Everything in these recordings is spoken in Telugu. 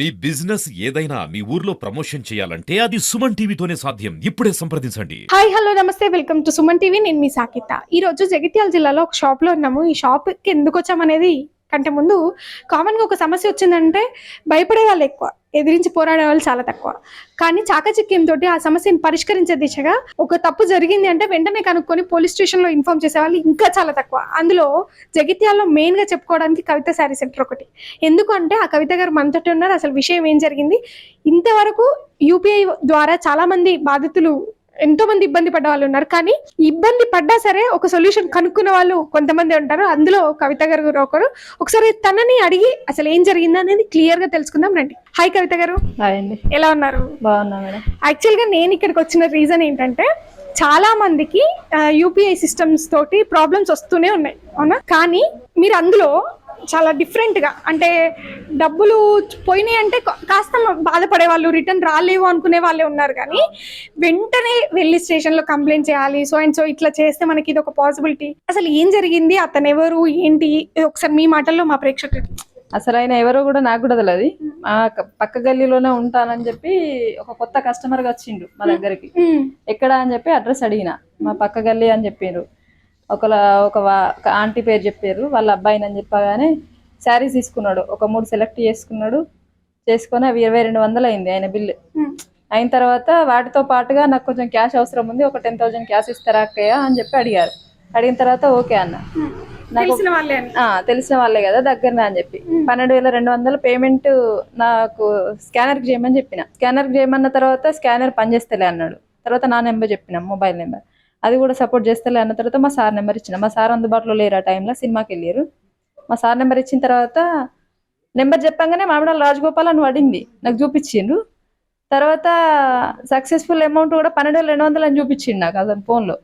మీ బిజినెస్ ఏదైనా మీ ఊర్లో ప్రమోషన్ చేయాలంటే అది సుమన్ టీవీతోనే సాధ్యం. ఇప్పుడే సంప్రదించండి. హాయ్ హలో నమస్తే. Welcome to Suman TV. నేను మీ సాకిత. ఈ రోజు జగిత్యాల జిల్లాలో ఒక షాప్లో ఉన్నాము. ఈ షాప్కి ఎందుకు వచ్చామనేది కంటే ముందు కామన్గా ఒక సమస్య వచ్చిందంటే భయపడే వాళ్ళు ఎక్కువ. ఎదిరించి పోరాడే వాళ్ళు చాలా తక్కువ. కానీ చాకచక్యంతో ఆ సమస్యను పరిష్కరించే దిశగా ఒక తప్పు జరిగింది అంటే వెంటనే కనుక్కొని పోలీస్ స్టేషన్లో ఇన్ఫామ్ ఇన్ఫార్మ్ చేసే వాళ్ళు ఇంకా చాలా తక్కువ. అందులో జగిత్యాల్లో మెయిన్గా చెప్పుకోవడానికి కవిత శారీ సెంటర్ ఒకటి. ఎందుకంటే ఆ కవిత గారు మనతోటి ఉన్నారు. అసలు విషయం ఏం జరిగింది? ఇంతవరకు యూపీఐ ద్వారా చాలామంది బాధితులు ఎంతో మంది ఇబ్బంది పడ్డ వాళ్ళు ఉన్నారు. కానీ ఇబ్బంది పడ్డా సరే ఒక సొల్యూషన్ కనుక్కున్న వాళ్ళు కొంతమంది ఉంటారు. అందులో కవిత గారు ఒకరు. ఒకసారి తనని అడిగి అసలు ఏం జరిగింది అనేది క్లియర్గా తెలుసుకుందాం రండి. హాయ్ కవిత గారు. ఎలా ఉన్నారు? బాగున్నా మేడం. యాక్చువల్గా నేను ఇక్కడికి వచ్చిన రీజన్ ఏంటంటే చాలా మందికి యూపీఐ సిస్టమ్స్ తోటి ప్రాబ్లమ్స్ వస్తూనే ఉన్నాయి. అవునా? కానీ మీరు అందులో చాలా డిఫరెంట్గా. అంటే డబ్బులు పోయినాయి అంటే కాస్త బాధపడే వాళ్ళు రిటర్న్ రాలేవు అనుకునే వాళ్ళే ఉన్నారు కానీ వెంటనే వెళ్ళి స్టేషన్లో కంప్లైంట్ చేయాలి సో అండ్ సో ఇట్లా చేస్తే మనకి ఇది ఒక పాసిబిలిటీ అసలు ఏం జరిగింది? అతను ఎవరు? ఏంటి? ఒకసారి మీ మాటల్లో మా ప్రేక్షకులు. అసలు ఆయన ఎవరో కూడా నాకు కూడా తెలియదు ఆ పక్క గల్లీలోనే ఉంటానని చెప్పి ఒక కొత్త కస్టమర్గా వచ్చిండు మా దగ్గరికి. ఎక్కడ అని చెప్పి అడ్రస్ అడిగిన. మా పక్క గల్లీ అని చెప్పారు ఒకల ఒక ఆంటీ పేరు చెప్పారు వాళ్ళ అబ్బాయిని అని చెప్పగానే శారీస్ తీసుకున్నాడు. ఒక మూడు సెలెక్ట్ చేసుకున్నాడు. చేసుకొని అవి ఇరవై రెండు వందలు అయింది ఆయన బిల్లు. అయిన తర్వాత వాటితో పాటుగా నాకు కొంచెం క్యాష్ అవసరం ఉంది ఒక టెన్ థౌసండ్ క్యాష్ ఇస్తారా అక్కయ్య అని చెప్పి అడిగారు. అడిగిన తర్వాత ఓకే అన్న. నాకు తెలిసిన వాళ్ళే అని ఆ, తెలిసిన వాళ్ళే కదా దగ్గరనే అని చెప్పి. పన్నెండు వేల రెండు వందల పేమెంట్ నాకు స్కానర్కి చేయమని చెప్పిన. స్కానర్కి చేయమన్న తర్వాత స్కానర్ పనిచేస్తలే అన్నాడు. తర్వాత నా నెంబర్ చెప్పిన మొబైల్ నెంబర్. అది కూడా సపోర్ట్ చేస్తలే అన్న తర్వాత మా సార్ నెంబర్ ఇచ్చిన. మా సార్ అందుబాటులో లేరు ఆ టైంలో సినిమాకి వెళ్ళారు మా సార్ నెంబర్ ఇచ్చిన తర్వాత నెంబర్ చెప్పంగానే మామిడాల రాజగోపాల్ అని పడింది. నాకు చూపించిండ్రు. తర్వాత సక్సెస్ఫుల్ అమౌంట్ కూడా పన్నెండు వేల రెండు వందలు అని చూపించిండు నాకు అతను ఫోన్లో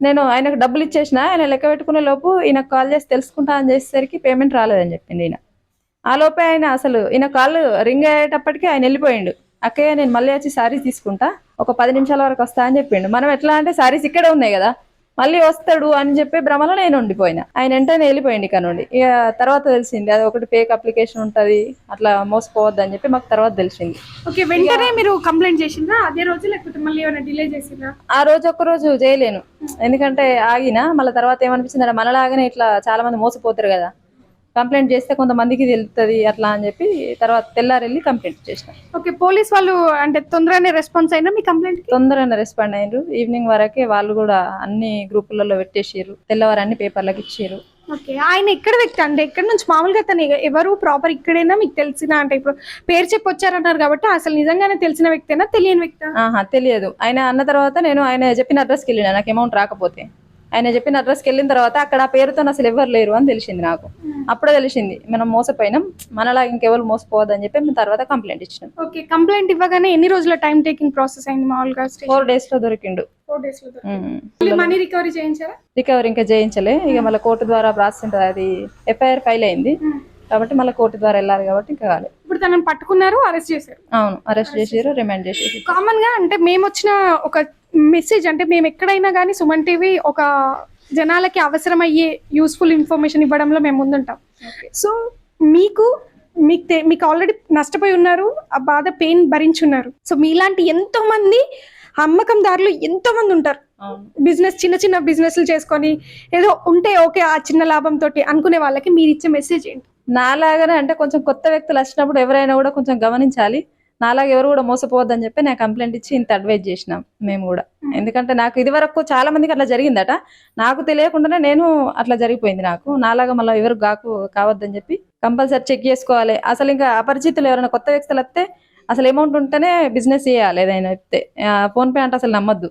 నేను ఆయనకు డబ్బులు ఇచ్చేసిన ఆయన లెక్క పెట్టుకునే లోపు ఈయనకు కాల్ చేసి తెలుసుకుంటా అని చేసేసరికి పేమెంట్ రాలేదని చెప్పింది ఈయన. ఆ లోపే ఆయన అసలు ఈయన కాల్ రింగ్ అయ్యేటప్పటికి ఆయన వెళ్ళిపోయిండు. అక్కయ్య నేను మళ్ళీ వచ్చి సారీస్ తీసుకుంటా. ఒక పది నిమిషాల వరకు వస్తా అని చెప్పిండు. మనం ఎట్లా అంటే సారీస్ ఇక్కడే ఉన్నాయి కదా. మళ్ళీ వస్తాడు అని చెప్పి భ్రమలో నేను ఉండిపోయినా. ఆయన వెంటనే వెళ్ళిపోయింది ఇక్కడ నుండి. ఇక తర్వాత తెలిసింది. అది ఒకటి ఫేక్ అప్లికేషన్ ఉంటది. అట్లా మోసపోవద్దు అని చెప్పి మాకు తర్వాత తెలిసింది. ఓకే వెంటనే మీరు కంప్లైంట్ అదే రోజు లేకపోతే మళ్ళీ ఏమైనా డిలే ఆ రోజు ఒక్క రోజు చేయలేను. ఎందుకంటే ఆగిన మళ్ళీ తర్వాత ఏమనిపించింది మనలాగానే ఇట్లా చాలా మంది మోసపోతారు కదా. కంప్లైంట్ చేస్తే కొంతమందికి తెలుస్తుంది అట్లా అని చెప్పి తర్వాత తెల్లారి వెళ్ళి కంప్లైంట్ చేసిన. ఓకే పోలీస్ వాళ్ళు అంటే తొందరగానే రెస్పాన్స్ అయినా మీ కంప్లైంట్ తొందరగా రెస్పాండ్ అయ్యారు ఈవినింగ్ వరకే వాళ్ళు కూడా అన్ని గ్రూపులలో పెట్టేసారు తెల్లవారు అన్ని పేపర్లకు ఇచ్చారు ఓకే ఆయన ఎక్కడ వ్యక్తి? అంటే ఎక్కడ నుంచి? మామూలుగా తను ఎవరు ప్రాపర్ ఇక్కడైనా? మీకు తెలిసిన? అంటే ఇప్పుడు పేరు చెప్పి వచ్చారన్నారు కాబట్టి అసలు నిజంగానే తెలిసిన వ్యక్తేనా? తెలియని వ్యక్తి? ఆహా తెలియదు. ఆయన అన్న తర్వాత నేను ఆయన చెప్పిన అడ్రస్కి వెళ్ళిన. నాకు అమౌంట్ రాకపోతే. ఆయన చెప్పిన అడ్రస్కి వెళ్ళిన తర్వాత అక్కడ ఆ పేరుతో అసలు ఎవరు లేరు అని తెలిసింది నాకు. అప్పుడే తెలిసింది మనం మోసపోయినాం మనలా ఇంకెవరు మోసపోవద్దని చెప్పి మేము తర్వాత కంప్లైంట్ ఇచ్చినాం. ఓకే కంప్లైంట్ ఇవ్వగానే ఎన్ని రోజుల టైం టేకింగ్ ప్రాసెస్ అయింది మామూలుగా ఫోర్ డేస్లో దొరికిండు. ఫోర్ డేస్లో మళ్ళీ మనీ రికవరీ చేయించారా? రికవరీ ఇంకా చేయించలే. ఇక మళ్ళీ కోర్టు ద్వారా ప్రాసెస్ ఉంటుంది అది ఎఫ్ఐఆర్ ఫైల్ అయింది. కాబట్టి మళ్ళీ కోర్టు ద్వారా వెళ్ళాలి కాబట్టి ఇంకా కాలేదు ఇప్పుడు తనని పట్టుకున్నారు అరెస్ట్ చేశారు? అవును అరెస్ట్ చేసారు రిమాండ్ చేసేసి కామన్గా అంటే మేము వచ్చిన ఒక మెసేజ్ అంటే మేము ఎక్కడైనా కానీ సుమన్ టీవీ ఒక జనాలకి అవసరమయ్యే యూస్ఫుల్ ఇన్ఫర్మేషన్ ఇవ్వడంలో మేము ముందుంటాం. సో మీకు మీకు మీకు ఆల్రెడీ నష్టపోయి ఉన్నారు ఆ బాధ పెయిన్ భరించున్నారు. సో మీలాంటి ఎంతో మంది అమ్మకందారులు ఎంతో మంది ఉంటారు బిజినెస్ చిన్న చిన్న బిజినెస్లు చేసుకొని ఏదో ఉంటే ఓకే ఆ చిన్న లాభంతో అనుకునే వాళ్ళకి మీరు ఇచ్చే మెసేజ్ ఏంటి? నాలాగానే అంటే కొంచెం కొత్త వ్యక్తులు వచ్చినప్పుడు ఎవరైనా కూడా కొంచెం గమనించాలి. నాలాగా ఎవరు కూడా మోసపోవద్దని చెప్పి నేను కంప్లైంట్ ఇచ్చి ఇంత అడ్వైజ్ చేసినాం మేము కూడా. ఎందుకంటే నాకు ఇది వరకు చాలా మందికి అట్లా జరిగిందట. నాకు తెలియకుండానే నేను అట్లా జరిగిపోయింది నాకు. నాలాగా మళ్ళీ ఎవరు కాకు కావద్దని చెప్పి కంపల్సరీ చెక్ చేసుకోవాలి. అసలు ఇంకా అపరిచితులు ఎవరైనా కొత్త వ్యక్తులు వస్తే అసలు అమౌంట్ ఉంటేనే బిజినెస్ చేయాలి ఏదైనా చెప్తే ఫోన్ పే అంటే అసలు నమ్మద్దు.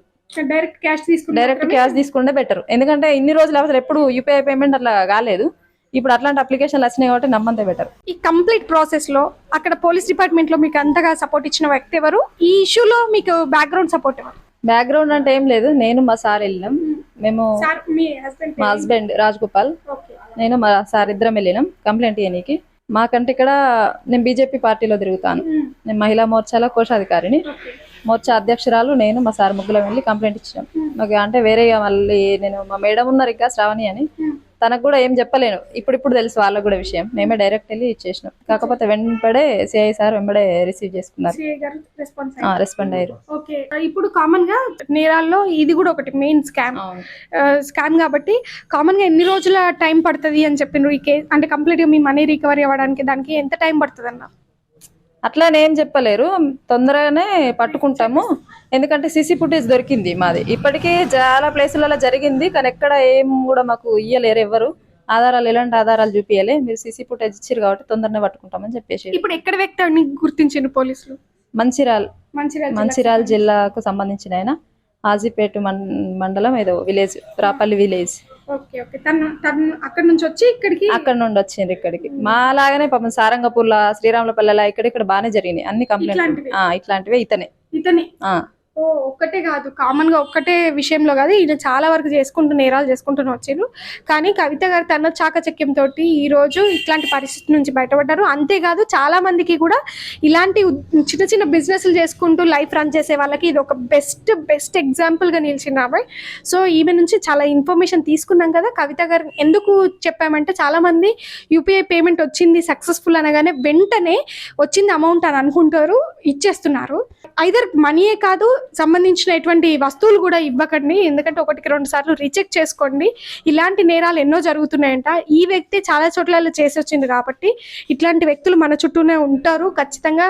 డైరెక్ట్ క్యాష్ తీసుకుంటే డైరెక్ట్ క్యాష్ తీసుకుంటే బెటర్ ఎందుకంటే ఇన్ని రోజులు అసలు ఎప్పుడు యూపీఐ పేమెంట్ అట్లా కాలేదు. ఇప్పుడు అట్లాంటి అప్లికేషన్లు వచ్చినాయి కాబట్టి నమ్మంతే బెటర్ ఈ కంప్లీట్ ప్రాసెస్లో అక్కడ పోలీస్ డిపార్ట్మెంట్లో మీకు అంతగా సపోర్ట్ ఇచ్చిన వ్యక్తి ఎవరు? ఈ ఇష్యూలో మీకు బ్యాక్గ్రౌండ్ సపోర్ట్ ఎవరు? బ్యాక్గ్రౌండ్ అంటే ఏం లేదు. నేను మా సార్ వెళ్ళినాం. మేము సార్ మీ హస్బెండ్ రాజ్ గోపాల్ నేను మా సార్ ఇద్దరం వెళ్ళినాం. కంప్లైంట్ ఇవ్వనీకి మాకంటే ఇక్కడ నేను బీజేపీ పార్టీలో తిరుగుతాను. నేను మహిళా మోర్చాలో కోశాధికారిని. మోర్చా అధ్యక్షురాలు నేను మా సార్ ముగ్గురం వెళ్ళి కంప్లైంట్ ఇచ్చినాం. మాకు అంటే వేరే మళ్ళీ నేను మా మేడం ఉన్నారు ఇంకా శ్రావణి అని. తనకు కూడా ఏం చెప్పలేను. ఇప్పుడు ఇప్పుడు తెలుసు వాళ్ళకు కూడా విషయం. మేమే డైరెక్ట్ వెళ్ళి ఇచ్చేసినాం. కాకపోతే వెంబడే సిఐ సార్ వెంబడే రిసీవ్ చేసుకున్నారు. రెస్పాండ్ అయ్యారు. ఓకే. ఇప్పుడు కామన్గా నేరాల్లో ఇది కూడా ఒకటి మెయిన్ స్కామ్ స్కామ్ కాబట్టి కామన్గా ఎన్ని రోజుల టైం పడుతుంది అని చెప్పిండ్రు ఈ కేసు అంటే కంప్లీట్గా మీ మనీ రికవరీ అవ్వడానికి దానికి ఎంత టైం పడుతుంది అన్న అట్లానే ఏం చెప్పలేరు. తొందరగానే పట్టుకుంటాము. ఎందుకంటే సీసీ ఫుటేజ్ దొరికింది మాది. ఇప్పటికీ చాలా ప్లేసులలో జరిగింది. కానీ ఎక్కడ ఏం కూడా మాకు ఇయ్యలేరు ఎవరు ఆధారాలు ఎలాంటి ఆధారాలు చూపించాలి మీరు సీసీ ఫుటేజ్ ఇచ్చారు కాబట్టి తొందరనే పట్టుకుంటామని చెప్పేసి. ఇప్పుడు ఎక్కడ వ్యక్తి అని గుర్తించిండ్రు పోలీసులు? మంచిర్యాల్ మంచిర్యాల జిల్లాకు సంబంధించిన ఆయన. హాజీపేట మం మండలం ఏదో village Rapalli village. Okay okay. తను తను అక్కడ నుంచి వచ్చి ఇక్కడికి అక్కడ నుండి వచ్చిండ్రు ఇక్కడికి. మా లాగానే పాపం సారంగపూర్ల శ్రీరాములపల్లెల ఇక్కడ ఇక్కడ బాగానే జరిగినాయి. అన్ని? కంప్లైంట్ ఇట్లాంటివే. ఇతనే. ఇతనే. ఒక్కటే కాదు కామన్గా ఒక్కటే విషయంలో కాదు ఈయన చాలా వరకు చేసుకుంటూ నేరాలు చేసుకుంటూనే వచ్చారు. కానీ కవిత గారు తన చాకచక్యం తోటి ఈ రోజు ఇట్లాంటి పరిస్థితి నుంచి బయటపడ్డారు. అంతేకాదు చాలా మందికి కూడా ఇలాంటి చిన్న చిన్న బిజినెస్లు చేసుకుంటూ లైఫ్ రన్ చేసే వాళ్ళకి ఇది ఒక బెస్ట్ బెస్ట్ ఎగ్జాంపుల్గా నిలిచింది అబ్బాయి సో ఈమె నుంచి చాలా ఇన్ఫర్మేషన్ తీసుకున్నాం కదా. కవిత గారు ఎందుకు చెప్పామంటే చాలా మంది యూపీఐ పేమెంట్ వచ్చింది సక్సెస్ఫుల్ అనగానే వెంటనే వచ్చింది అమౌంట్ అని అనుకుంటారు ఇచ్చేస్తున్నారు. ఐదర్ మనీయే కాదు సంబంధించిన ఎటువంటి వస్తువులు కూడా ఇవ్వకండి. ఎందుకంటే ఒకటికి రెండు సార్లు రిచెక్ చేసుకోండి. ఇలాంటి నేరాలు ఎన్నో జరుగుతున్నాయంట. ఈ వ్యక్తి చాలా చోట్ల చేసి వచ్చింది కాబట్టి ఇట్లాంటి వ్యక్తులు మన చుట్టూనే ఉంటారు. ఖచ్చితంగా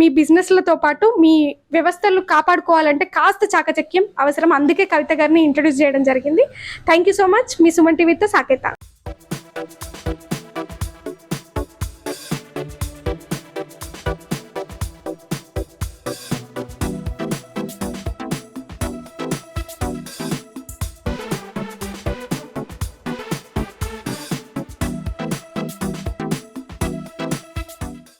మీ బిజినెస్లతో పాటు మీ వ్యవస్థలు కాపాడుకోవాలంటే కాస్త చాకచక్యం అవసరం. అందుకే కవిత గారిని ఇంట్రడ్యూస్ చేయడం జరిగింది. థ్యాంక్ యూ సో మచ్ మీ సుమన్ టీవీతో సాకేత.